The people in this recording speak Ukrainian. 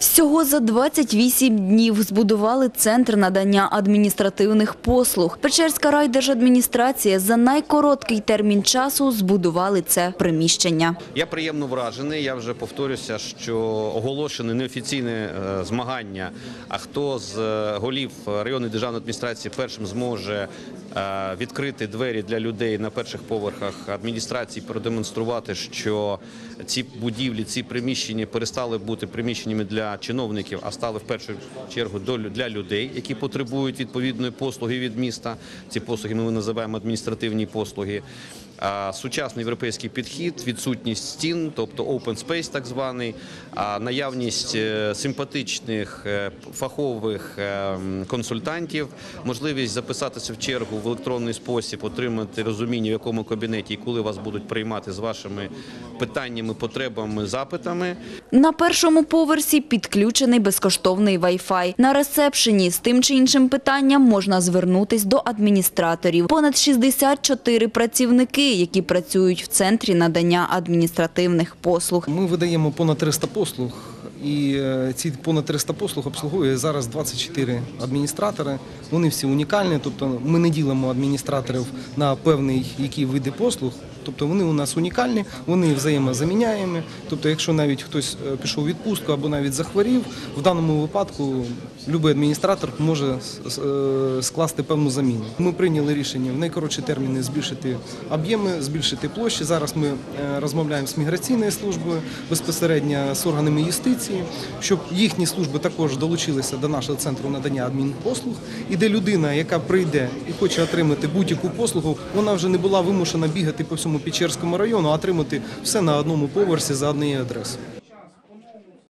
Всього за 28 днів збудували центр надання адміністративних послуг. Печерська райдержадміністрація за найкороткий термін часу збудували це приміщення. Я приємно вражений. Я вже повторюся, що оголошене неофіційне е, змагання. А хто з е, голів районної державної адміністрації першим зможе е, відкрити двері для людей на перших поверхах адміністрації, продемонструвати, що ці будівлі, ці приміщення перестали бути приміщеннями для чиновників, а стали в першу чергу для людей, які потребують відповідної послуги від міста. Ці послуги ми називаємо адміністративні послуги. Сучасний європейський підхід, відсутність стін, тобто open space так званий, наявність е, симпатичних е, фахових е, консультантів, можливість записатися в чергу в електронний спосіб, отримати розуміння, в якому кабінеті і коли вас будуть приймати з вашими питаннями, потребами, запитами. На першому поверсі підключений безкоштовний Wi-Fi. На ресепшені з тим чи іншим питанням можна звернутись до адміністраторів. Понад 64 працівники, які працюють в центрі надання адміністративних послуг. Ми видаємо понад 300 послуг, і е, ці понад 300 послуг обслуговує зараз 24 адміністратори. Вони всі унікальні, тобто ми не ділимо адміністраторів на певний які види послуг. Тобто вони у нас унікальні, вони взаємозаміняємі. Тобто, якщо навіть хтось е, пішов у відпустку або навіть захворів, в даному випадку будь-який адміністратор може е, скласти певну заміну. Ми прийняли рішення в найкоротші терміни збільшити об'єми, збільшити площі. Зараз ми розмовляємо з міграційною службою безпосередньо з органами юстиції, щоб їхні служби також долучилися до нашого центру надання адмінпослуг, і де людина, яка прийде і хоче отримати будь-яку послугу, вона вже не була вимушена бігати по всьому Печерському району, а отримати все на одному поверсі за однією адресою.